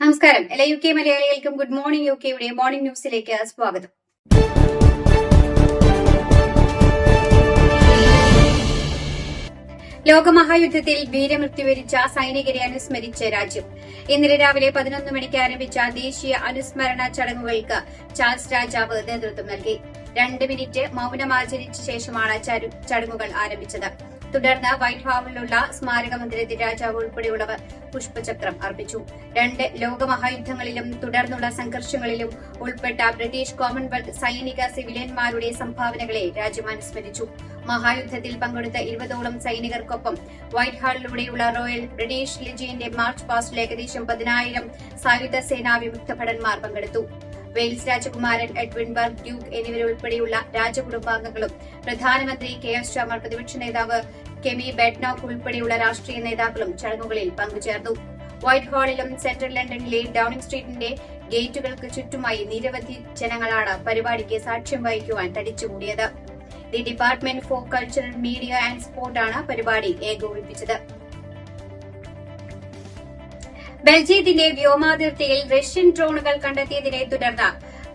നമസ്കാരം. എല്ലാ U K മലയാളികൾക്കും ഗുഡ് മോർണിംഗ് യു കെ യുടെ മോർണിംഗ് ന്യൂസിലേക്ക് സ്വാഗതം. ലോകമഹായുദ്ധത്തിൽ വീരമൃത്യു വരിച്ച സൈനികരെ അനുസ്മരിച്ച രാജ്യം. ഇന്നലെ രാവിലെ പതിനൊന്ന് മണിക്ക് ആരംഭിച്ച ദേശീയ അനുസ്മരണ ചടങ്ങുകൾക്ക് ചാൾസ് രാജാവ് നേതൃത്വം നൽകി. രണ്ട് മിനിറ്റ് മൌനമാചരിച്ച ശേഷമാണ് ചടങ്ങുകൾ ആരംഭിച്ചത്. തുടർന്ന് വൈറ്റ് ഹാളിലുള്ള സ്മാരക മന്ദിരത്തിൽ രാജാവ് ഉൾപ്പെടെയുള്ളവർ പുഷ്പചക്രം അർപ്പിച്ചു. രണ്ട് ലോകമഹായുദ്ധങ്ങളിലും തുടർന്നുള്ള സംഘർഷങ്ങളിലും ഉൾപ്പെട്ട ബ്രിട്ടീഷ് കോമൺവെൽത്ത് സൈനിക സിവിലിയന്മാരുടെ സംഭാവനകളെ രാജ്യം അനുസ്മരിച്ചു മഹായുദ്ധത്തിൽ പങ്കെടുത്ത ഇരുപതോളം സൈനികർക്കൊപ്പം വൈറ്റ് ഹാളിലൂടെയുള്ള റോയൽ ബ്രിട്ടീഷ് ലിജിയന്റെ മാർച്ച് പാസ്റ്റിൽ ഏകദേശം പതിനായിരം സായുധ സേനാ വിമുക്ത ഭടന്മാർ പങ്കെടുത്തു. വെയിൽസ് രാജകുമാരൻ എഡ്വിൻബർഗ് ഡ്യൂക്ക് എന്നിവരുൾപ്പെടെയുള്ള രാജകുടുംബാംഗങ്ങളും പ്രധാനമന്ത്രി കെ എസ് ചാമർ പ്രതിപക്ഷ നേതാവ് കെമി ബെഡ്നോക്ക് ഉൾപ്പെടെയുള്ള രാഷ്ട്രീയ നേതാക്കളും ചടങ്ങുകളിൽ പങ്കുചേർന്നു. വൈറ്റ് ഹാളിലും സെൻട്രൽ ലണ്ടനിലെ ഡൌണിംഗ് സ്ട്രീറ്റിന്റെ ഗേറ്റുകൾക്ക് ചുറ്റുമായി നിരവധി ജനങ്ങളാണ് പരിപാടിക്ക് സാക്ഷ്യം വഹിക്കുവാൻ തടിച്ചുകൂടിയത്. The department for cultural media and സ്പോർട്ടാണ് പരിപാടി ഏകോപിപ്പിച്ചത്. ബെൽജിയത്തിന്റെ വ്യോമാതിർത്തിയിൽ റഷ്യൻ ഡ്രോണുകൾ കണ്ടെത്തിയതിനെ തുടർന്ന്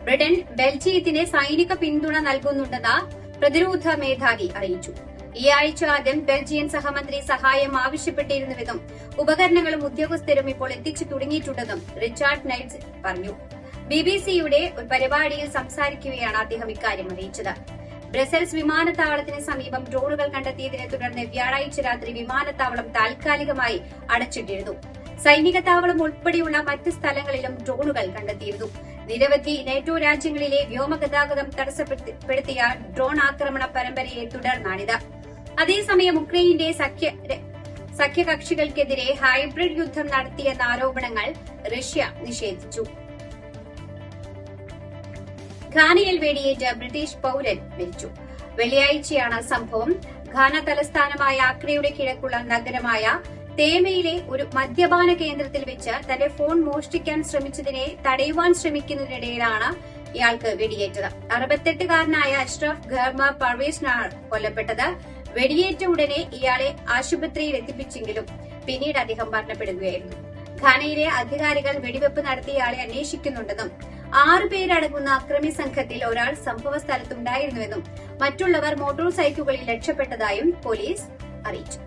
ബ്രിട്ടൻ ബെൽജിയത്തിന് സൈനിക പിന്തുണ നൽകുന്നുണ്ടെന്ന് പ്രതിരോധ മേധാവി അറിയിച്ചു. ഈ ആഴ്ച ആദ്യം ബെൽജിയൻ സഹമന്ത്രി സഹായം ആവശ്യപ്പെട്ടിരുന്നുവെന്നും ഉപകരണങ്ങളും ഉദ്യോഗസ്ഥരും ഇപ്പോൾ എത്തിച്ചു തുടങ്ങിയിട്ടുണ്ടെന്നും റിച്ചാർഡ് നൈറ്റ്സ് പറഞ്ഞു. ബിബിസിയുടെ ഒരു പരിപാടിയിൽ സംസാരിക്കുകയാണ് അദ്ദേഹം ഇക്കാര്യം അറിയിച്ചത്. ബ്രസൽസ് വിമാനത്താവളത്തിന് സമീപം ഡ്രോണുകൾ കണ്ടെത്തിയതിനെ തുടർന്ന് വ്യാഴാഴ്ച രാത്രി വിമാനത്താവളം താൽക്കാലികമായി അടച്ചിട്ടിരുന്നു. സൈനിക താവളം ഉൾപ്പെടെയുള്ള മറ്റ് സ്ഥലങ്ങളിലും ഡ്രോണുകൾ കണ്ടെത്തിയിരുന്നു. നിരവധി നേറ്റോ രാജ്യങ്ങളിലെ വ്യോമഗതാഗതം തടസ്സപ്പെടുത്തിയ ഡ്രോൺ ആക്രമണ പരമ്പരയെ തുടർന്നാണിത്. അതേസമയം ഉക്രൈന്റെ സഖ്യ സഖ്യകക്ഷികൾക്കെതിരെ ഹൈബ്രിഡ് യുദ്ധം നടത്തിയെന്ന ആരോപണങ്ങൾ റഷ്യ നിഷേധിച്ചു. ഖാനയിൽ വെടിയേറ്റ് ബ്രിട്ടീഷ് പൌരൻ മരിച്ചു. വെള്ളിയാഴ്ചയാണ് സംഭവം. ഖാന തലസ്ഥാനമായ ആക്രയുടെ കിഴക്കുള്ള നഗരമായ തേമയിലെ ഒരു മദ്യപാന കേന്ദ്രത്തിൽ വെച്ച് തന്റെ ഫോൺ മോഷ്ടിക്കാൻ ശ്രമിച്ചതിനെ തടയുവാൻ ശ്രമിക്കുന്നതിനിടയിലാണ് ഇയാൾക്ക് വെടിയേറ്റത്. അറുപത്തെട്ടുകാരനായ അഷ്റഫ് ഖർമ പർവേസിനാണ് കൊല്ലപ്പെട്ടത്. വെടിയേറ്റ ഉടനെ ഇയാളെ ആശുപത്രിയിൽ എത്തിപ്പിച്ചെങ്കിലും പിന്നീട് അദ്ദേഹം മരണപ്പെടുകയായിരുന്നു. ഖാനയിലെ അധികാരികൾ വെടിവെപ്പ് നടത്തിയ ഇയാളെ അന്വേഷിക്കുന്നുണ്ടെന്നും ആറു പേരടങ്ങുന്ന അക്രമി സംഘത്തിൽ ഒരാൾ സംഭവ സ്ഥലത്തുണ്ടായിരുന്നുവെന്നും മറ്റുള്ളവർ മോട്ടോർ സൈക്കിളുകളിൽ രക്ഷപ്പെട്ടതായും പോലീസ് അറിയിച്ചു.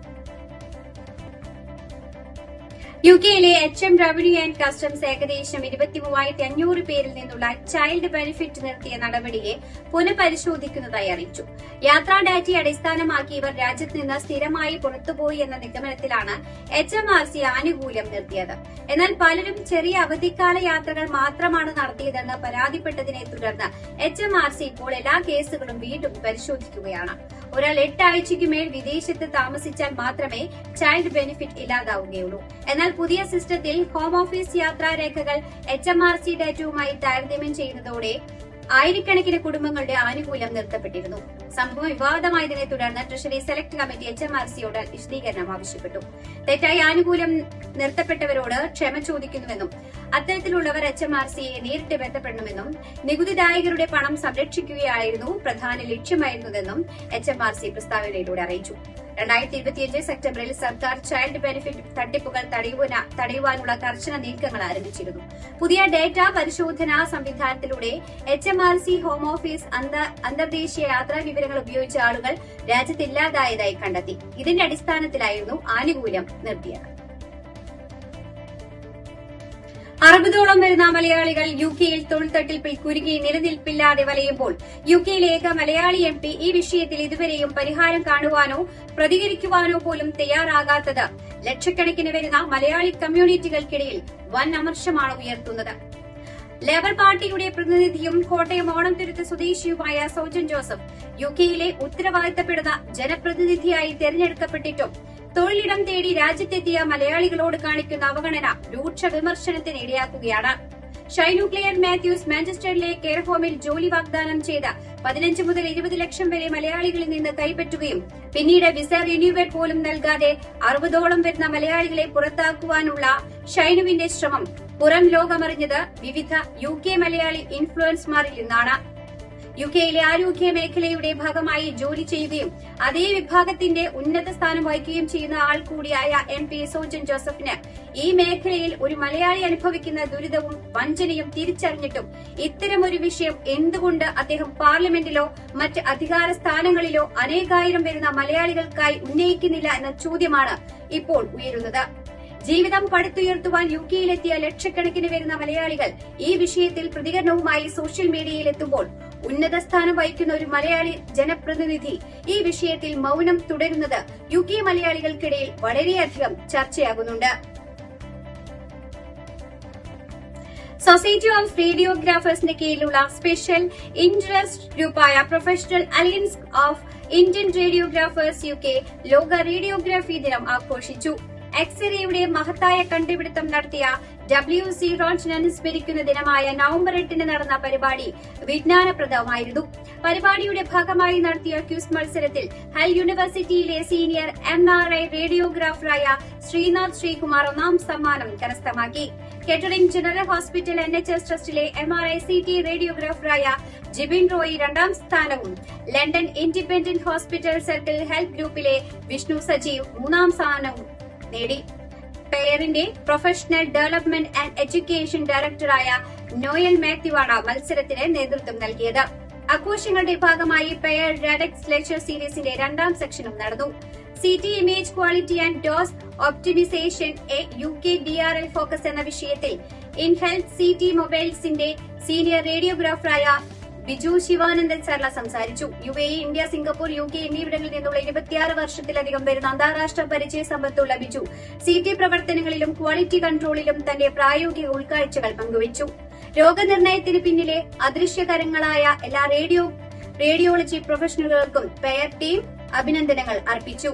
യു കെയിലെ H M revenue and customs ഏകദേശം ഇരുപത്തി മൂവായിരത്തി അഞ്ഞൂറ് പേരിൽ നിന്നുള്ള ചൈൽഡ് ബെനിഫിറ്റ് നിർത്തിയ നടപടിയെ പുനഃപരിശോധിക്കുന്നതായി അറിയിച്ചു. യാത്രാ ഡാറ്റയെ അടിസ്ഥാനമാക്കി ഇവർ രാജ്യത്ത് നിന്ന് സ്ഥിരമായി പുറത്തുപോയി എന്ന നിഗമനത്തിലാണ് എച്ച് എം ആർ സി ആനുകൂല്യം നിർത്തിയത്. എന്നാൽ പലരും ചെറിയ അവധിക്കാല യാത്രകൾ മാത്രമാണ് നടത്തിയതെന്ന് പരാതിപ്പെട്ടതിനെ തുടർന്ന് എച്ച് എം ആർ സി ഇപ്പോൾ എല്ലാ കേസുകളും വീണ്ടും പരിശോധിക്കുകയാണ്. ഒരാൾ എട്ടാഴ്ചയ്ക്ക് മേൽ വിദേശത്ത് താമസിച്ചാൽ മാത്രമേ ചൈൽഡ് ബെനിഫിറ്റ് ഇല്ലാതാവുകയുള്ളൂ. എന്നാൽ പുതിയ സിസ്റ്റത്തിൽ ഹോം ഓഫീസ് യാത്രാ രേഖകൾ എച്ച് എം ആർ സി ഡേറ്റയുമായി താരതമ്യം ചെയ്യുന്നതോടെ ആയിരക്കണക്കിന് കുടുംബങ്ങളുടെ ആനുകൂല്യം നിർത്തപ്പെട്ടിരുന്നു. സംഭവം വിവാദമായതിനെ തുടർന്ന് treasury select committee H M R സിയോട് വിശദീകരണം ആവശ്യപ്പെട്ടു. തെറ്റായി ആനുകൂല്യം നിർത്തപ്പെട്ടവരോട് ക്ഷമ ചോദിക്കുന്നുവെന്നും അത്തരത്തിലുള്ളവർ എച്ച് എം ആർ സിയെ നേരിട്ട് ബന്ധപ്പെടണമെന്നും നികുതിദായകരുടെ പണം സംരക്ഷിക്കുകയായിരുന്നു പ്രധാന ലക്ഷ്യമായിരുന്നതെന്നും എച്ച് എം ആർ സി പ്രസ്താവനയിലൂടെ അറിയിച്ചു. രണ്ടായിരത്തി ഇരുപത്തിയഞ്ച് സെപ്റ്റംബറിൽ സർക്കാർ ചൈൽഡ് ബെനിഫിറ്റ് തട്ടിപ്പുകൾ തടയുവാന- തടയുവാനുള്ള കർശന നീക്കങ്ങൾ ആരംഭിച്ചിരുന്നു. പുതിയ ഡേറ്റ പരിശോധനാ സംവിധാനത്തിലൂടെ H M R C home office അന്ത- അന്തർദേശീയ യാത്രാ വിവരങ്ങൾ ഉപയോഗിച്ച ആളുകൾ രാജ്യത്തില്ലാതായതായി കണ്ടെത്തി. ഇതിന്റെ അടിസ്ഥാനത്തിലായിരുന്നു ആനുകൂല്യം നിർത്തിയത്. അറുപതോളം വരുന്ന മലയാളികൾ യു കെയിൽ തൊഴിൽ തട്ടിപ്പിൽ കുരുങ്ങി നിലനിൽപ്പില്ലാതെ വലയുമ്പോൾ യു കെയിലെ ഏക മലയാളി എം പി ഈ വിഷയത്തിൽ ഇതുവരെയും പരിഹാരം കാണുവാനോ പ്രതികരിക്കുവാനോ പോലും തയ്യാറാകാത്തത്. ലക്ഷക്കണക്കിന് വരുന്ന മലയാളി കമ്മ്യൂണിറ്റികൾക്കിടയിൽ വൻ അമർഷമാണ് ഉയർത്തുന്നത്. ലേബർ പാർട്ടിയുടെ പ്രതിനിധിയും കോട്ടയം ഓണംതുരുത്ത് സ്വദേശിയുമായ സോജൻ ജോസഫ് യു കെയിലെ ഉത്തരവാദിത്തപ്പെടുന്ന ജനപ്രതിനിധിയായി തെരഞ്ഞെടുക്കപ്പെട്ടിട്ടും തൊഴിലിടം തേടി രാജ്യത്തെത്തിയ മലയാളികളോട് കാണിക്കുന്ന അവഗണന രൂക്ഷ വിമർശനത്തിന് ഇടയാക്കുകയാണ്. ഷൈനു ക്ലിയർ മാത്യൂസ് മാഞ്ചസ്റ്ററിലെ കെയർ ഹോമിൽ ജോലി വാഗ്ദാനം ചെയ്ത പതിനഞ്ച് മുതൽ ഇരുപത് ലക്ഷം വരെ മലയാളികളിൽ നിന്ന് കൈപ്പറ്റുകയും പിന്നീട് വിസ റിന്യൂവൽ പോലും നൽകാതെ അറുപതോളം വരുന്ന മലയാളികളെ പുറത്താക്കുവാനുള്ള ഷൈനുവിന്റെ ശ്രമം പുറം ലോകമറിഞ്ഞത് വിവിധ യു കെ മലയാളി ഇൻഫ്ലുവൻസ്മാരിൽ നിന്നാണ്. യു കെയിലെ ആരോഗ്യ മേഖലയുടെ ഭാഗമായി ജോലി ചെയ്യുകയും അതേ വിഭാഗത്തിന്റെ ഉന്നത സ്ഥാനം വഹിക്കുകയും ചെയ്യുന്ന ആൾ കൂടിയായ എം പി സോജൻ ജോസഫിന് ഈ മേഖലയിൽ ഒരു മലയാളി അനുഭവിക്കുന്ന ദുരിതവും വഞ്ചനയും തിരിച്ചറിഞ്ഞിട്ടും ഇത്തരമൊരു വിഷയം എന്തുകൊണ്ട് അദ്ദേഹം പാർലമെന്റിലോ മറ്റ് അധികാര സ്ഥാനങ്ങളിലോ അനേകായിരം വരുന്ന മലയാളികൾക്കായി ഉന്നയിക്കുന്നില്ല എന്ന ചോദ്യമാണ് ഇപ്പോൾ ഉയരുന്നത്. ജീവിതം പടുത്തുയർത്തുവാൻ യു കെയിലെത്തിയ ലക്ഷക്കണക്കിന് വരുന്ന മലയാളികൾ ഈ വിഷയത്തിൽ പ്രതികരണവുമായി സോഷ്യൽ മീഡിയയിൽ എത്തുമ്പോൾ ഉന്നത സ്ഥാനം വഹിക്കുന്ന ഒരു മലയാളി ജനപ്രതിനിധി. ഈ വിഷയത്തിൽ മൗനം തുടരുന്നത് യു കെ മലയാളികൾക്കിടയിൽ വളരെയധികം ചർച്ചയാകുന്നുണ്ട്. സൊസൈറ്റി ഓഫ് റേഡിയോഗ്രാഫേഴ്സിന്റെ കീഴിലുള്ള special interest ഗ്രൂപ്പായ professional alliance of Indian radiographers U K ലോക റേഡിയോഗ്രാഫി ദിനം ആഘോഷിച്ചു. എക്സ്റേയുടെ മഹത്തായ കണ്ടുപിടുത്തം നടത്തിയ ഡബ്ല്യു സി റോൺസിനെ അനുസ്മരിക്കുന്ന ദിനമായ നവംബർ എട്ടിന് നടന്ന പരിപാടി വിജ്ഞാനപ്രദമായിരുന്നു. പരിപാടിയുടെ ഭാഗമായി നടത്തിയ ക്യൂസ് മത്സരത്തിൽ ഹൽ യൂണിവേഴ്സിറ്റിയിലെ സീനിയർ എം ആർ ഐ റേഡിയോഗ്രാഫറായ ശ്രീനാഥ് ശ്രീകുമാർ ഒന്നാം സമ്മാനം കരസ്ഥമാക്കി. Kettering general hospital N H S ട്രസ്റ്റിലെ M R I C T റേഡിയോഗ്രാഫറായ Jibin Roy രണ്ടാം സ്ഥാനവും. London independent hospital circle health ഗ്രൂപ്പിലെ വിഷ്ണു സജീവ് മൂന്നാം സ്ഥാനവും. നേടി. പെയറിന്റെ പ്രൊഫഷണൽ ഡെവലപ്മെന്റ് ആൻഡ് എഡ്യൂക്കേഷൻ ഡയറക്ടറായ നോയൽ മാത്യുവാണ് മത്സരത്തിന് നേതൃത്വം നൽകിയത്. ആഘോഷങ്ങളുടെ ഭാഗമായി പെയർ റെഡക്സ് ലെക്ചർ സീരീസിന്റെ രണ്ടാം സെക്ഷനും നടന്നു. C T image quality and dose optimisation a U K D R L focus എന്ന വിഷയത്തിൽ ഇൻ ഹെൽത്ത് സി ടി മൊബൈൽസിന്റെ സീനിയർ റേഡിയോഗ്രാഫറായ ബിജു ശിവാനന്ദൻ സർല സംസാരിച്ചു. U A India Singapore U K എന്നിവിടങ്ങളിൽ നിന്നുള്ള ഇരുപത്തിയാറ് വർഷത്തിലധികം വരുന്ന അന്താരാഷ്ട്ര പരിചയ സമ്പത്തുള്ള ബിജു സി ടി പ്രവർത്തനങ്ങളിലും ക്വാളിറ്റി കൺട്രോളിലും തന്റെ പ്രായോഗിക ഉൾക്കാഴ്ചകൾ പങ്കുവച്ചു. രോഗനിർണയത്തിന് പിന്നിലെ അദൃശ്യകരങ്ങളായ എല്ലാ റേഡിയോ റേഡിയോളജി പ്രൊഫഷണലുകൾക്കും പെയർ ടീം അഭിനന്ദനങ്ങൾ അർപ്പിച്ചു.